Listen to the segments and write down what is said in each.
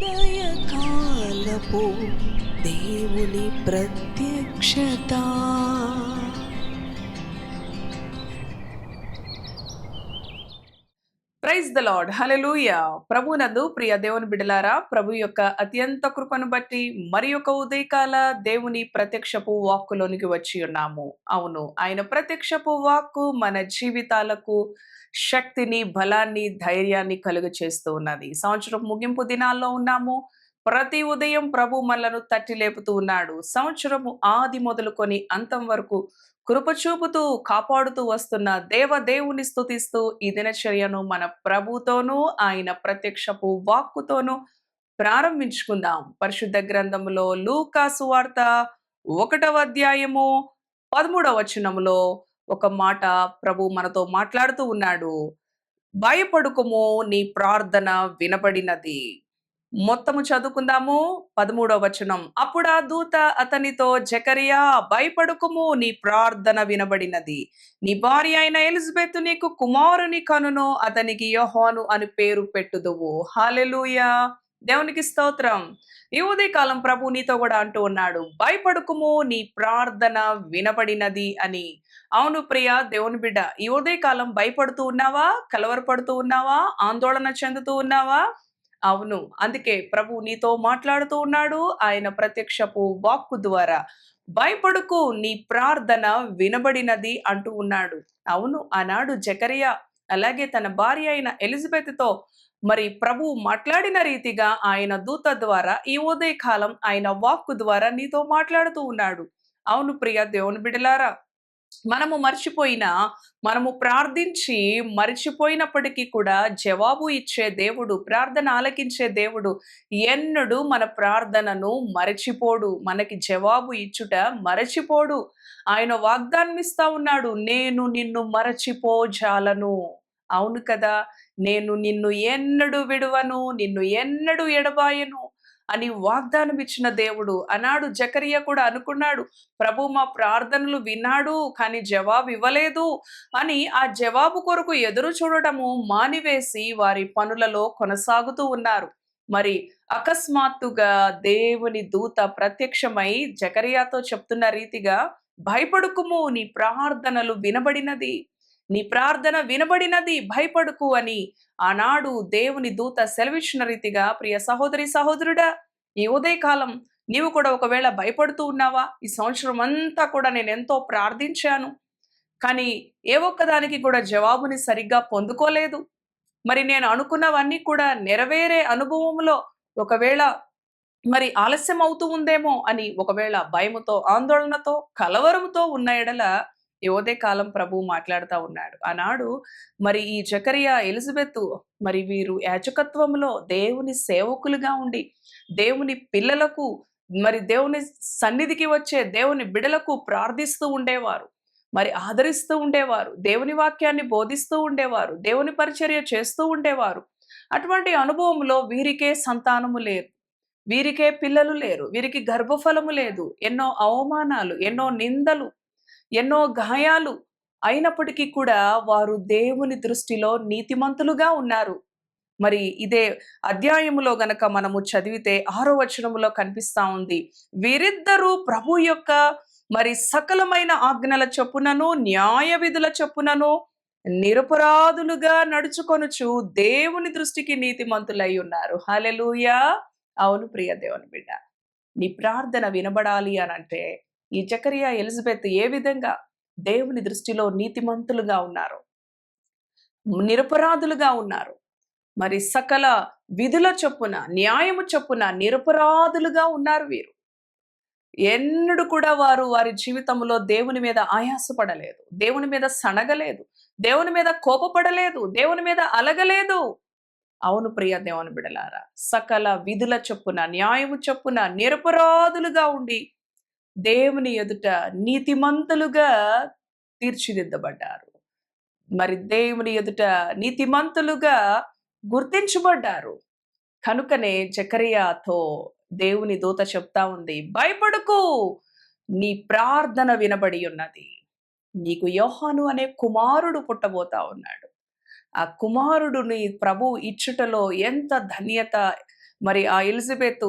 ఉదయకాలపు దేవుని ప్రత్యక్షత. ప్రైజ్ ద లార్డ్ హలెలూయ ప్రభునందు ప్రియ దేవుని బిడలారా ప్రభు యొక్క అత్యంత కృపను బట్టి మరి యొక్క ఉదయకాల దేవుని ప్రత్యక్షపు వాక్కులోనికి వచ్చి ఉన్నాము. అవును ఆయన ప్రత్యక్షపు వాక్కు మన జీవితాలకు శక్తిని బలాన్ని ధైర్యాన్ని కలుగు చేస్తూ ఉన్నది. సంవత్సరం ముగింపు దినాల్లో ఉన్నాము. ప్రతి ఉదయం ప్రభు మనలను తట్టి లేపుతూ ఉన్నాడు. సంవత్సరము ఆది మొదలుకొని అంతం వరకు కృప చూపుతూ కాపాడుతూ వస్తున్న దేవ దేవుని స్థుతిస్తూ ఈ దినచర్యను మన ప్రభుతోనూ ఆయన ప్రత్యక్షపు వాక్కుతోనూ ప్రారంభించుకుందాం. పరిశుద్ధ గ్రంథములో లూకాసు వార్త ఒకటవ అధ్యాయము పదమూడవ వచనములో ఒక మాట ప్రభు మనతో మాట్లాడుతూ ఉన్నాడు. భయపడుకుము నీ ప్రార్థన వినబడినది. మొత్తము చదువుకుందాము. పదమూడవ వచనం. అప్పుడు ఆ దూత అతనితో జకరియా భయపడుకుము నీ ప్రార్థన వినబడినది. నీ భార్య అయిన ఎలిజబెత్ నీకు కుమారుని కనును అతనికి యోహాను అని పేరు పెట్టుదువు. హాలెలూయా దేవునికి స్తోత్రం. ఈ కాలం ప్రభు నీతో కూడా అంటూ ఉన్నాడు భయపడుకుము నీ ప్రార్థన వినబడినది అని. అవును ప్రియ దేవుని బిడ్డ ఈ కాలం భయపడుతూ ఉన్నావా? కలవరపడుతూ ఉన్నావా? ఆందోళన చెందుతూ ఉన్నావా? అవును. అందుకే ప్రభు నీతో మాట్లాడుతూ ఉన్నాడు. ఆయన ప్రత్యక్షపు వాక్కు ద్వారా భయపడుకు నీ ప్రార్థన వినబడినది అంటూ ఉన్నాడు. అవును ఆనాడు జకరియా అలాగే తన భార్య అయిన ఎలిజబెత్తో మరి ప్రభు మాట్లాడిన రీతిగా ఆయన దూత ద్వారా ఈ ఉదయకాలం ఆయన వాక్కు ద్వారా నీతో మాట్లాడుతూ ఉన్నాడు. అవును ప్రియ దేవుని బిడలారా మనము మర్చిపోయినా మనము ప్రార్థించి మర్చిపోయినప్పటికీ కూడా జవాబు ఇచ్చే దేవుడు ప్రార్థన ఆలకించే దేవుడు ఎన్నడూ మన ప్రార్థనను మరచిపోడు. మనకి జవాబు ఇచ్చుట మరచిపోడు. ఆయన వాగ్దానమిస్తా ఉన్నాడు నేను నిన్ను మరచిపోజాలను. అవును కదా? నేను నిన్ను ఎన్నడు విడువను నిన్ను ఎన్నడు ఎడబాయను. అని వాగ్దానం ఇచ్చిన దేవుడు. అన్నాడు జకరియా కూడా అనుకున్నాడు ప్రభు మా ప్రార్థనలు విన్నాడు కానీ జవాబు ఇవ్వలేదు అని ఆ జవాబు కొరకు ఎదురు చూడటము మానివేసి వారి పనులలో కొనసాగుతూ ఉన్నారు. మరి అకస్మాత్తుగా దేవుని దూత ప్రత్యక్షమై జకరియాతో చెప్తున్న రీతిగా భయపడుకుము నీ ప్రార్థనలు వినబడినది. నీ ప్రార్థన వినబడినది భయపడుకు అని ఆనాడు దేవుని దూత సెలవిచ్చిన రీతిగా ప్రియ సహోదరి సహోదరుడా ఈ ఉదయకాలం నీవు కూడా ఒకవేళ భయపడుతూ ఉన్నావా? ఈ సంవత్సరం అంతా కూడా నేను ఎంతో ప్రార్థించాను. కానీ ఏ ఒక్కదానికి కూడా జవాబుని సరిగ్గా పొందుకోలేదు. మరి నేను అనుకున్నవన్నీ కూడా నెరవేరే అనుభవంలో ఒకవేళ మరి ఆలస్యం అవుతూ ఉందేమో అని ఒకవేళ భయముతో ఆందోళనతో కలవరముతో ఉన్న ఎడల యువతే కాలం ప్రభు మాట్లాడుతూ ఉన్నాడు. ఆనాడు మరి ఈ జకరియా ఎలిజబెత్ మరి వీరు యాచకత్వంలో దేవుని సేవకులుగా ఉండి దేవుని పిల్లలకు మరి దేవుని సన్నిధికి వచ్చే దేవుని బిడలకు ప్రార్థిస్తూ ఉండేవారు. మరి ఆదరిస్తూ ఉండేవారు. దేవుని వాక్యాన్ని బోధిస్తూ ఉండేవారు. దేవుని పరిచర్య చేస్తూ ఉండేవారు. అటువంటి అనుభవంలో వీరికే సంతానము లేరు వీరికే పిల్లలు లేరు. వీరికి గర్భఫలము లేదు. ఎన్నో అవమానాలు ఎన్నో నిందలు ఎన్నో గాయాలు అయినప్పటికీ కూడా వారు దేవుని దృష్టిలో నీతిమంతులుగా ఉన్నారు. మరి ఇదే అధ్యాయములో గనక మనము చదివితే ఆరో వచనములో కనిపిస్తా ఉంది వీరిద్దరూ ప్రభు యొక్క మరి సకలమైన ఆజ్ఞల చొప్పునను న్యాయ విధుల చొప్పునను నిరపరాధులుగా నడుచుకొనుచు దేవుని దృష్టికి నీతిమంతులై ఉన్నారు. హలెలూయా అవును ప్రియ దేవుని బిడ్డ నీ ప్రార్థన వినబడాలి అని అంటే ఈ జకరియా ఎలిజబెత్ ఏ విధంగా దేవుని దృష్టిలో నీతిమంతులుగా ఉన్నారు? నిరపరాధులుగా ఉన్నారు. మరి సకల విధుల చొప్పున న్యాయము చొప్పున నిరపరాధులుగా ఉన్నారు వీరు. ఎన్నడూ కూడా వారు వారి జీవితంలో దేవుని మీద ఆయాసపడలేదు. దేవుని మీద సనగలేదు దేవుని మీద కోపపడలేదు. దేవుని మీద అలగలేదు. అవును ప్రియ దేవుని బిడలారా సకల విధుల చొప్పున న్యాయము చొప్పున నిరపరాధులుగా ఉండి దేవుని ఎదుట నీతిమంతులుగా తీర్చిదిద్దబడ్డారు. మరి దేవుని ఎదుట నీతిమంతులుగా గుర్తించబడ్డారు. కనుకనే చకరియాతో దేవుని దూత చెప్తా ఉంది భయపడుకు! నీ ప్రార్థన వినబడి ఉన్నది. నీకు యోహాను అనే కుమారుడు పుట్టబోతా ఉన్నాడు. ఆ కుమారుడుని ప్రభు ఇచ్చుటలో ఎంత ధన్యత మరి ఆ ఎలిజబెత్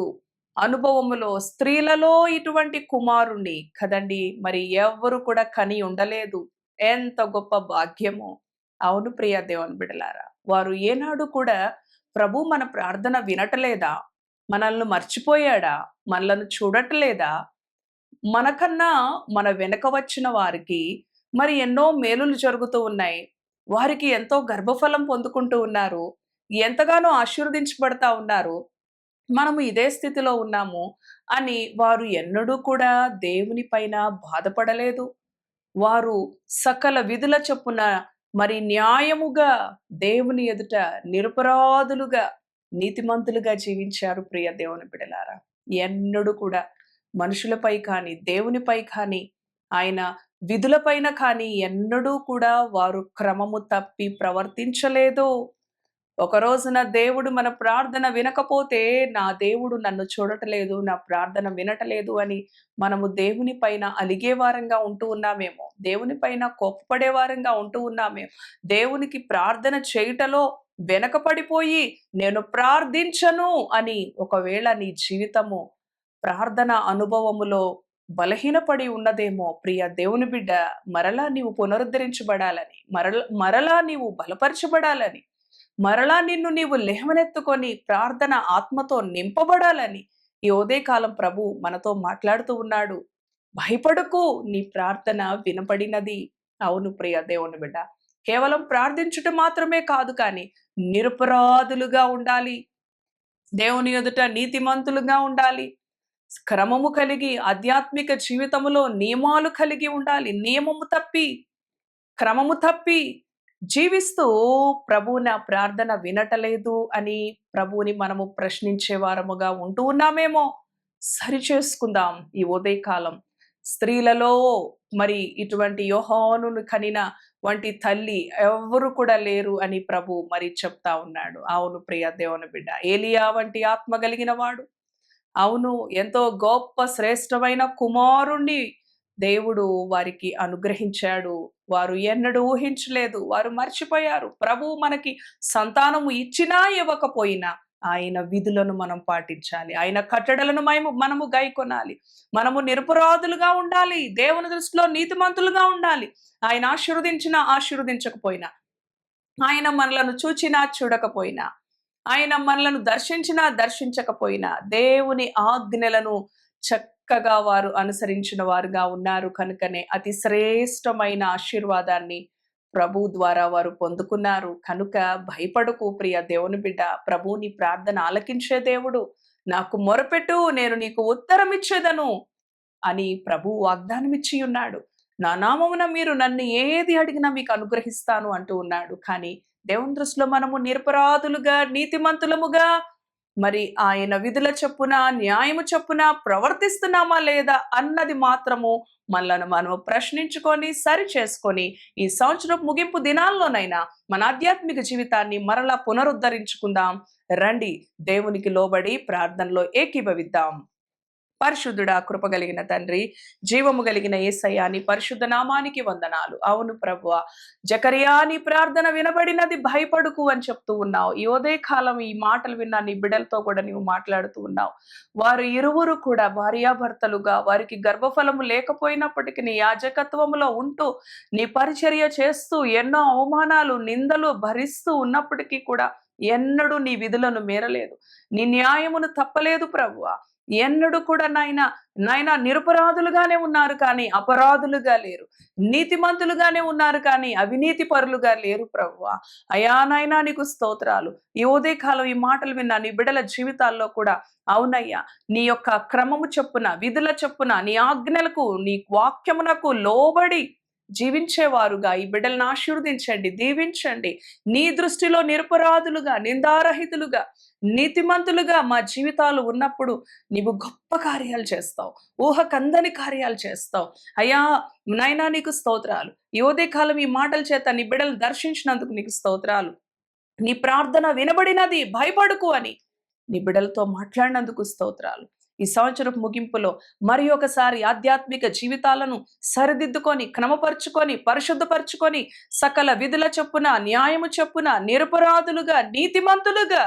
అనుభవములో స్త్రీలలో ఇటువంటి కుమారుణ్ణి కదండి మరి ఎవరు కూడా కని ఉండలేదు. ఎంత గొప్ప భాగ్యమో. అవును ప్రియ దేవుని బిడలారా వారు ఏనాడు కూడా ప్రభు మన ప్రార్థన వినటలేదా? మనల్ని మర్చిపోయాడా? మనలను చూడట్లేదా? మనకన్నా మన వెనక వచ్చిన వారికి మరి ఎన్నో మేలులు జరుగుతూ ఉన్నాయి. వారికి ఎంతో గర్భఫలం పొందుకుంటూ ఉన్నారు. ఎంతగానో ఆశీర్వదించబడతా ఉన్నారు. మనము ఇదే స్థితిలో ఉన్నాము అని వారు ఎన్నడూ కూడా దేవుని పైన బాధపడలేదు. వారు సకల విధుల చొప్పున మరి న్యాయముగా దేవుని ఎదుట నిరపరాధులుగా నీతిమంతులుగా జీవించారు ప్రియ దేవుని బిడలారా. ఎన్నడూ కూడా మనుషులపై కానీ దేవునిపై కానీ ఆయన విధులపైన కానీ ఎన్నడూ కూడా వారు క్రమము తప్పి ప్రవర్తించలేదు. ఒక రోజున దేవుడు మన ప్రార్థన వినకపోతే నా దేవుడు నన్ను చూడటలేదు నా ప్రార్థన వినటలేదు అని మనము దేవుని పైన అలిగే వారంగా ఉంటూ ఉన్నామేమో. దేవుని పైన కోప్పడే వారంగా ఉంటూ ఉన్నామేమో. దేవునికి ప్రార్థన చేయుటలో వెనకపడిపోయి నేను ప్రార్థించను అని ఒకవేళ నీ జీవితము ప్రార్థన అనుభవములో బలహీనపడి ఉన్నదేమో ప్రియ దేవుని బిడ్డ మరలా నీవు పునరుద్ధరించబడాలని మరల మరలా నీవు బలపరచబడాలని మరలా నిన్ను నీవు లెహమనెత్తుకొని ప్రార్థన ఆత్మతో నింపబడాలని ఈ ఉదయకాలం ప్రభు మనతో మాట్లాడుతూ ఉన్నాడు. భయపడకు నీ ప్రార్థన వినపడినది. అవును ప్రియ దేవుని బిడ్డ కేవలం ప్రార్థించుట మాత్రమే కాదు కానీ నిరపరాధులుగా ఉండాలి. దేవుని ఎదుట నీతిమంతులుగా ఉండాలి. క్రమము కలిగి ఆధ్యాత్మిక జీవితములో నియమాలు కలిగి ఉండాలి. నియమము తప్పి క్రమము తప్పి జీవిస్తూ ప్రభు నా ప్రార్థన వినటలేదు అని ప్రభువుని మనము ప్రశ్నించే వారముగా ఉంటూ ఉన్నామేమో. సరి చేసుకుందాం ఈ ఉదయకాలం. స్త్రీలలో మరి ఇటువంటి యోహోను కనిన వంటి తల్లి ఎవరు కూడా లేరు అని ప్రభు మరి చెప్తా ఉన్నాడు. అవును ప్రియ దేవుని బిడ్డ ఏలియా వంటి ఆత్మ కలిగిన వాడు. అవును ఎంతో గొప్ప శ్రేష్టమైన కుమారుణ్ణి దేవుడు వారికి అనుగ్రహించాడు. వారు ఎన్నడూ ఊహించలేదు. వారు మర్చిపోయారు. ప్రభు మనకి సంతానము ఇచ్చినా ఇవ్వకపోయినా ఆయన విధులను మనం పాటించాలి. ఆయన కట్టడలను మేము మనము గైకొనాలి. మనము నిరపరాధులుగా ఉండాలి. దేవుని దృష్టిలో నీతిమంతులుగా ఉండాలి. ఆయన ఆశీర్వదించినా ఆశీర్వదించకపోయినా ఆయన మనలను చూచినా చూడకపోయినా ఆయన మనలను దర్శించినా దర్శించకపోయినా దేవుని ఆజ్ఞలను చక్కగా వారు అనుసరించిన వారుగా ఉన్నారు కనుకనే అతి శ్రేష్టమైన ఆశీర్వాదాన్ని ప్రభు ద్వారా వారు పొందుకున్నారు. కనుక భయపడకు ప్రియ దేవుని బిడ్డ. ప్రభుని ప్రార్థన ఆలకించే దేవుడు. నాకు మొరపెట్టు నేను నీకు ఉత్తరం ఇచ్చేదను అని ప్రభు వాగ్దానం ఇచ్చి ఉన్నాడు. నా నామమున మీరు నన్ను ఏది అడిగినా మీకు అనుగ్రహిస్తాను అంటూ ఉన్నాడు. కానీ దేవుని దృష్టిలో మనము నిరపరాధులుగా నీతిమంతులముగా మరి ఆయన విధుల చొప్పున న్యాయము చొప్పున ప్రవర్తిస్తున్నామా లేదా అన్నది మాత్రము మనలను మనము ప్రశ్నించుకొని సరి చేసుకొని ఈ సంవత్సరం ముగింపు దినాల్లోనైనా మన ఆధ్యాత్మిక జీవితాన్ని మరలా పునరుద్ధరించుకుందాం. రండి దేవునికి లోబడి ప్రార్థనలో ఏకీభవిద్దాం. పరిశుద్ధుడా కృప కలిగిన తండ్రి జీవము కలిగిన ఏసయ్యాని పరిశుద్ధ నామానికి వందనాలు. అవును ప్రభువ జకరియాని ప్రార్థన వినబడినది భయపడుకు అని చెప్తూ ఉన్నావు. ఈ ఉదయ కాలం ఈ మాటలు విన్న నీ బిడ్డలతో కూడా నీవు మాట్లాడుతూ ఉన్నావు. వారు ఇరువురు కూడా భార్యాభర్తలుగా వారికి గర్భఫలము లేకపోయినప్పటికీ నీ యాజకత్వములో ఉంటూ నీ పరిచర్య చేస్తూ ఎన్నో అవమానాలు నిందలు భరిస్తూ ఉన్నప్పటికీ కూడా ఎన్నడూ నీ విధులను మేరలేదు. నీ న్యాయమును తప్పలేదు ప్రభువా. ఎన్నడూ కూడా నాయన నాయన నిరపరాధులుగానే ఉన్నారు కానీ అపరాధులుగా లేరు. నీతిమంతులుగానే ఉన్నారు కానీ అవినీతి పరులుగా లేరు ప్రభువా అయా నాయనా నీకు స్తోత్రాలు. ఈ ఉదయకాలం ఈ మాటలు విన్న నీ బిడల జీవితాల్లో కూడా అవునయ్యా నీ యొక్క క్రమము చెప్పున విధుల చెప్పున నీ ఆజ్ఞలకు నీ వాక్యమునకు లోబడి జీవించేవారుగా ఈ బిడ్డలను ఆశీర్వదించండి దీవించండి. నీ దృష్టిలో నిరపరాధులుగా నిందారహితులుగా నీతిమంతులుగా మా జీవితాలు ఉన్నప్పుడు నీవు గొప్ప కార్యాలు చేస్తావు ఊహకందని కార్యాలు చేస్తావు. అయ్యా నాయనా నీకు స్తోత్రాలు. ఈ ఉదయ కాలం ఈ మాటల చేత నీ బిడ్డలు దర్శించినందుకు నీకు స్తోత్రాలు. నీ ప్రార్థన వినబడినది భయపడుకు అని నీ బిడ్డలతో మాట్లాడినందుకు స్తోత్రాలు. ఈ సంవత్సరం ముగింపులో మరి ఒకసారి ఆధ్యాత్మిక జీవితాలను సరిదిద్దుకొని క్రమపరుచుకొని పరిశుద్ధపరచుకొని సకల విధుల చొప్పున న్యాయము చొప్పున నిరపరాధులుగా నీతిమంతులుగా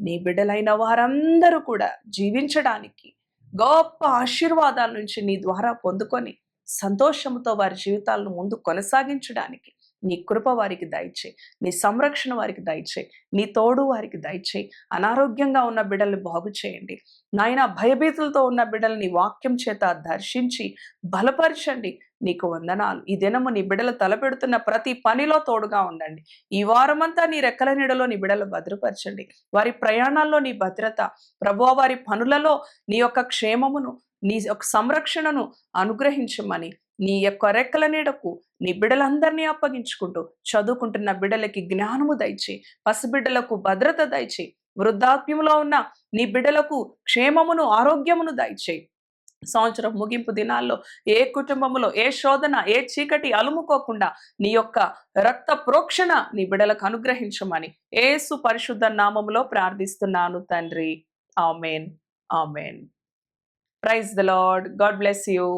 నీ బిడ్డలైన వారందరూ కూడా జీవించడానికి గొప్ప ఆశీర్వాదాల నుంచి నీ ద్వారా పొందుకొని సంతోషంతో వారి జీవితాలను ముందు కొనసాగించడానికి నీ కృప వారికి దయచేయి. నీ సంరక్షణ వారికి దయచేయి. నీ తోడు వారికి దయచేయి. అనారోగ్యంగా ఉన్న బిడ్డల్ని బాగు చేయండి. నాయన భయభీతులతో ఉన్న బిడ్డల్ని వాక్యం చేత దర్శించి బలపరచండి. నీకు వందనాలు. ఈ దినము నీ బిడ్డలు తలపెడుతున్న ప్రతి పనిలో తోడుగా ఉండండి. ఈ వారమంతా నీ రెక్కల నీడలో నీ బిడ్డలు భద్రపరచండి. వారి ప్రయాణాల్లో నీ భద్రత. ప్రభువ వారి పనులలో నీ యొక్క క్షేమమును నీ యొక్క సంరక్షణను అనుగ్రహించమని నీ యొక్క రెక్కల నీడకు నీ బిడ్డలందరినీ అప్పగించుకుంటూ చదువుకుంటున్న బిడ్డలకి జ్ఞానము దయచేయి పసిబిడ్డలకు భద్రత దయచేయి వృద్ధాప్యంలో ఉన్న నీ బిడ్డలకు క్షేమమును ఆరోగ్యమును దయచేయి సంవత్సరం ముగింపు దినాల్లో ఏ కుటుంబములో ఏ శోధన ఏ చీకటి అలుముకోకుండా నీ యొక్క రక్త ప్రోక్షణ నీ బిడలకు అనుగ్రహించమని ఏసు పరిశుద్ధ నామములో ప్రార్థిస్తున్నాను తండ్రి. Amen. Amen. Praise the lord. God bless you.